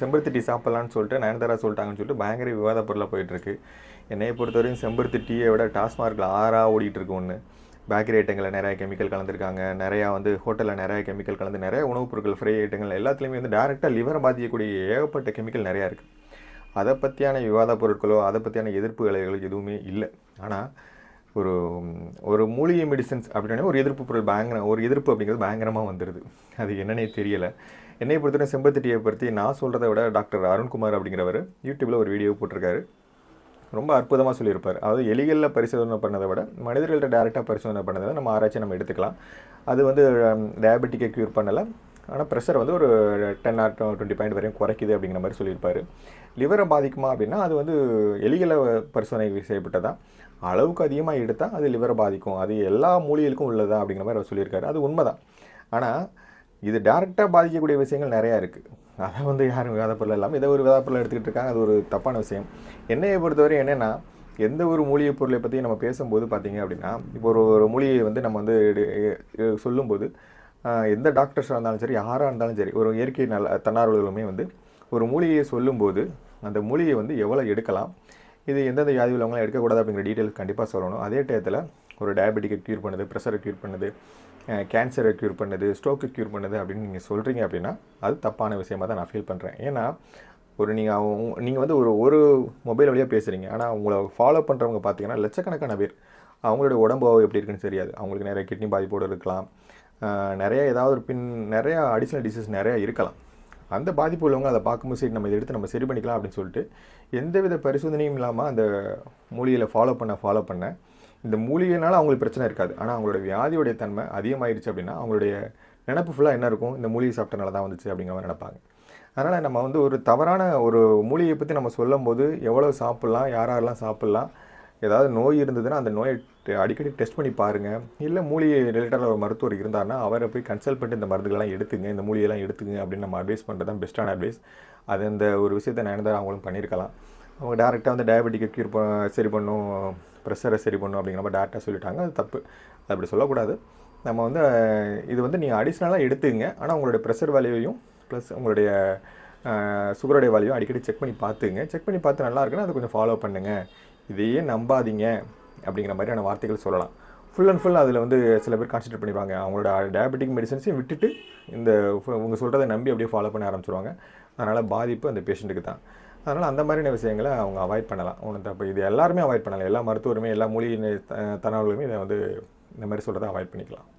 செம்பருத்தி டீ சாப்பிட்லான்னு சொல்லிட்டு நயன்தாரா சொல்லிட்டாங்கன்னு சொல்லிட்டு பயங்கர விவாத பொருளாக போயிட்டுருக்கு. என்னையை பொறுத்தவரையும் செம்பருத்தி டீயை விட டாஸ்மார்க்கில் ஆறாக ஓடிட்டுருக்கு ஒன்று பேக்கரி ஐட்டங்களில் நிறையா கெமிக்கல் கலந்துருக்காங்க. நிறையா வந்து ஹோட்டலில் நிறையா கெமிக்கல் கலந்து நிறைய உணவுப் பொருட்கள் ஃப்ரை ஐட்டங்கள் எல்லாத்துலேயுமே வந்து டேரெக்டாக லிவரை பாதிக்கக்கூடிய ஏகப்பட்ட கெமிக்கல் நிறையா இருக்குது அதை பற்றியான விவாத பொருட்களோ அதை பற்றியான எதிர்ப்பு அலைகளோ எதுவுமே இல்லை. ஆனால் ஒரு ஒரு மூலிகை மெடிசன்ஸ் அப்படின்னா ஒரு எதிர்ப்பு பொருள் பயங்கர ஒரு எதிர்ப்பு அப்படிங்கிறது பயங்கரமாக வந்துடுது அது என்னன்னே தெரியலை. என்னை பொறுத்தவரை செம்பத்திட்டியை பற்றி நான் சொல்கிறத விட டாக்டர் அருண்குமார் அப்படிங்கிறவர் யூடியூப்பில் ஒரு வீடியோ போட்டிருக்காரு. ரொம்ப அற்புதமாக சொல்லியிருப்பார். அதாவது எலிகளில் பரிசோதனை பண்ணதை விட மனிதர்கள்ட்ட டேரெக்டாக பரிசோதனை பண்ணதை நம்ம ஆராய்ச்சி நம்ம எடுத்துக்கலாம். அது வந்து டயபெட்டிக்கை க்யூர் பண்ணலை. ஆனால் ப்ரெஷர் வந்து ஒரு டென் ஆர் டுவெண்ட்டி பாயிண்ட் வரையும் குறைக்குது அப்படிங்கிற மாதிரி சொல்லியிருப்பார். லிவரை பாதிக்குமா அப்படின்னா அது வந்து எலிகளை பரிசோதனை செய்யப்பட்டதான் அளவுக்கு அதிகமாக எடுத்தால் அது லிவரை பாதிக்கும். அது எல்லா மூலிகளுக்கும் உள்ளதா அப்படிங்கிற மாதிரி அவர் சொல்லியிருக்காரு. அது உண்மைதான். ஆனால் இது டேரெக்டாக பாதிக்கக்கூடிய விஷயங்கள் நிறையா இருக்குது அதை வந்து யாரும் விவாதப்பொருள் இல்லாமல் இதை ஒரு விவாதப்பொருள் எடுத்துக்கிட்டு இருக்காங்க. அது ஒரு தப்பான விஷயம். என்னையை பொறுத்தவரை என்னென்னா எந்த ஒரு மூலிகை பொருளை பற்றி நம்ம பேசும்போது பார்த்தீங்க அப்படின்னா இப்போ ஒரு ஒரு மூலிகையை வந்து நம்ம வந்து எடு- சொல்லும்போது எந்த டாக்டர்ஸாக இருந்தாலும் சரி யாராக இருந்தாலும் சரி ஒரு இயற்கை நல்ல தன்னார்வலர்களுமே வந்து ஒரு மூலிகையை சொல்லும்போது அந்த மூலிகையை வந்து எவ்வளோ எடுக்கலாம் இது எந்தெந்த வியாதி உள்ளவங்களாம் எடுக்கக்கூடாது அப்படிங்கிற டீட்டெயில்ஸ் கண்டிப்பாக சொல்லணும். அதே டயத்தில் ஒரு டயபெட்டிக்கை க்யூர் பண்ணுது ப்ரெஷரை க்யூர் பண்ணுது கேன்சரை க்யூர் பண்ணுது ஸ்ட்ரோக்கு க்யூர் பண்ணுது அப்படின்னு நீங்கள் சொல்கிறீங்க அப்படின்னா அது தப்பான விஷயமாக தான் நான் ஃபீல் பண்ணுறேன் ஏன்னா ஒரு நீங்கள் நீங்கள் வந்து ஒரு ஒரு மொபைல் வழியாக பேசுகிறீங்க ஆனால் உங்களை ஃபாலோ பண்ணுறவங்க பார்த்தீங்கன்னா லட்சக்கணக்கான பேர் அவங்களுடைய உடம்பு எப்படி இருக்குன்னு தெரியாது. அவங்களுக்கு நிறைய கிட்னி பாதிப்போடு இருக்கலாம். நிறைய ஏதாவது ஒரு பின் நிறையா அடிஷ்னல் டிசீஸ் நிறையா இருக்கலாம். அந்த பாதிப்பு உள்ளவங்க அதை பார்க்கும்போது சரி நம்ம இதை எடுத்து நம்ம சரி பண்ணிக்கலாம் அப்படின்னு சொல்லிட்டு எந்தவித பரிசோதனையும் இல்லாமல் அந்த மூலிகையில் ஃபாலோ பண்ண ஃபாலோ பண்ண இந்த மூலிகைனால அவங்களுக்கு பிரச்சனை இருக்காது. ஆனால் அவங்களோட வியாதியோடைய தன்மை அதிகமாகிடுச்சு அப்படின்னா அவங்களுடைய நினப்பு ஃபுல்லாக என்ன இருக்கும்? இந்த மூலிகை சாப்பிட்டனால தான் வந்துச்சு அப்படிங்கிற மாதிரி நினைப்பாங்க. அதனால் நம்ம வந்து ஒரு தவறான ஒரு மூலிகையை பற்றி நம்ம சொல்லும்போது எவ்வளோ சாப்பிட்லாம் யார் யாரெல்லாம் சாப்பிட்லாம் ஏதாவது நோய் இருந்ததுன்னா அந்த நோயை டெ- அடிக்கடி டெஸ்ட் பண்ணி பாருங்கள் இல்லை மூலிகை ரிலேட்டடாக ஒரு மருத்துவர் இருந்தாருன்னா அவரை போய் கன்சல்ட் பண்ணிட்டு இந்த மருந்துகள்லாம் எடுத்துங்க இந்த மூலிகைலாம் எடுத்துங்க அப்படின்னு நம்ம அட்வைஸ் பண்ணுறது தான் பெஸ்ட்டான அட்வைஸ் அது அந்த ஒரு விஷயத்தை நயன்தாரா அவங்களும் பண்ணியிருக்கலாம். அவங்க டேரெக்டாக வந்து டயபெட்டிக்கை க்யூர் ப சரி பண்ணும் ப்ரெஷரை சரி பண்ணும் அப்படிங்கிற மாதிரி டேரெக்டாக சொல்லிட்டாங்க. அது தப்பு. அது அப்படி சொல்லக்கூடாது. நம்ம வந்து இது வந்து நீங்கள் அடிஷ்னலாக எடுத்துங்க. ஆனால் உங்களுடைய ப்ரெஷர் வேல்யூவையும் ப்ளஸ் உங்களுடைய சுகருடைய வேல்யூவும் அடிக்கடி செக் பண்ணி பார்த்துங்க. செக் பண்ணி பார்த்து நல்லா இருக்குன்னா அதை கொஞ்சம் ஃபாலோ பண்ணுங்கள் இதையே நம்பாதீங்க அப்படிங்கிற மாதிரியான வார்த்தைகள் சொல்லலாம். ஃபுல் அண்ட் ஃபுல் அதில் வந்து சில பேர் கான்சன்ட்ரேட் பண்ணிப்பாங்க அவங்களோட டயபெட்டிக் மெடிசன்ஸையும் விட்டுட்டு இந்த ஃபு- சொல்கிறத நம்பி அப்படியே ஃபாலோ பண்ண ஆரம்பிச்சிருவாங்க. அதனால் பாதிப்பு அந்த பேஷண்ட்டுக்கு தான். அதனால் அந்த மாதிரியான விஷயங்களை அவங்க அவாய்ட் பண்ணலாம். ஒன்றும் தப்பு இது எல்லாருமே அவாய்ட் பண்ணலாம். எல்லா மருத்துவருமே எல்லா மூலிகை த- இதை வந்து இந்த மாதிரி சொல்கிறத அவாய்ட் பண்ணிக்கலாம்.